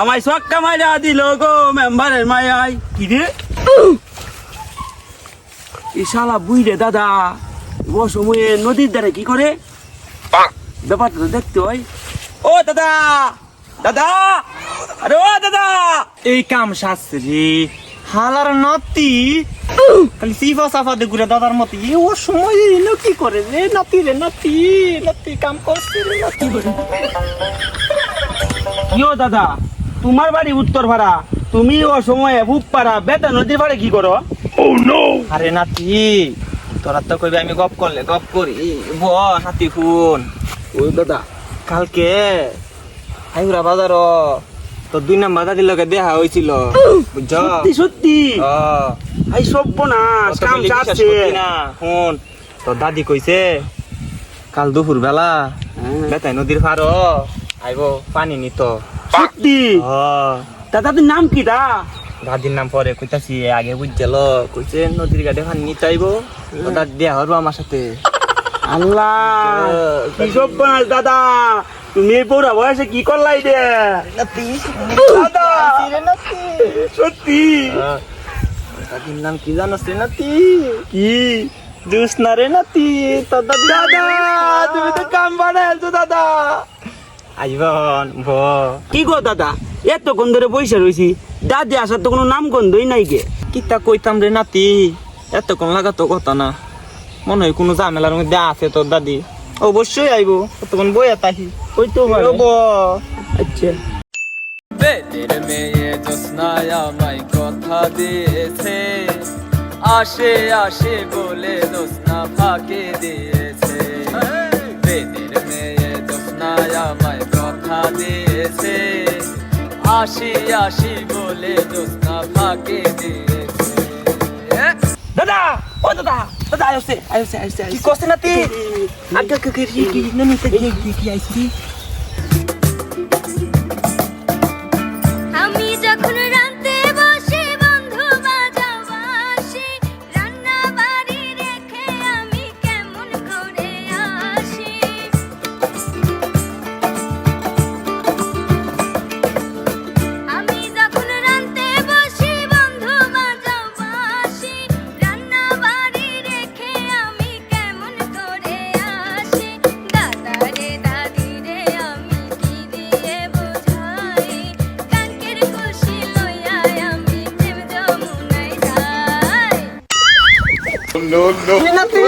আমায় সক্কা মাইরা দিল গো মেম্বারের মায়াই কি রে? এই শালা বুই রে দাদা, ও সময়ে নদীর ধারে কি করে? ব্যাপারটা তো দেখতে হয়। ও দাদা দাদা, আরে ও দাদা, এই কাম শাস্ত্রী হালার নাতি, খালি সিফা সাফা দে ঘুরে দাদার মতো। এ ও সময় এলো কি করে রে? নাতি রে, নাতি নাতি কাম করছে রে, নাতি। কিও দাদা? তোমার বাড়ি উত্তর ভাড়া তুমি ও সময়ে বুক পাড়া বেতা নদীর পাড়ে কি করো? আরে নাতি তোরা তো কইবে আমি গপ করলে গপ করি। ব নাতি ফুন ও দাদা। কালকে হাইগুড়া বাজার তো দুই নাম্বার দাদির লগে দেখা হয়েছিল সত্যি সত্যি? আই সভ্য না কাম চাচ্ছে করতি না শুন। তোর দাদি কইছে কাল দুপুর বেলা হ্যাঁ। বেতাই নদীর ফার আইব পানি নিত। সত্যি? দাদা তোর নাম কি দা দাদির নাম পরে কইতাছি আগে বুঝছিল কইছে নদীর ঘাটে পানি নিতে আইব দাদি দেয়া হরবো আমার সাথে। আল্লাহ কি না দাদা? তুমি এই পৌরা বয়সে কি করলাই রে? দাদা! সত্যি? দাদির নাম কি জানোস রে নাতি? কি? দুস না রে নাতি? দাদা! তুমি তো কাম বাড়াইছো দাদা। আইবন ভ। কি গো দাদা? এতক্ষণ ধরে বসে রয়েছি দাদি আসার তো কোনো নাম গন্ধই নাই গে। কিতা কইতাম রে নাতি? এতক্ষণ লাগা তো কথা না। মনে হয় কোনো ঝামেলার মধ্যে আছে তোর দাদি। অবশ্যই আইবো ততক্ষণ বইয়া তাহি ওই তো আচ্ছা। বেদের মেয়ে জোসনায় আমায় কথা দিয়েছে। আসে আসে বলে জোসনা ফাঁকে দিয়েছে। দিয়েছে আসি আসি বলে জোসনা ফাঁকে দিয়েছে দাদা ও দাদা দাদা আয়সে আয়সে আয়সে কি কষ্ট না তুই আগে কি কি কি কি কি কি নাতি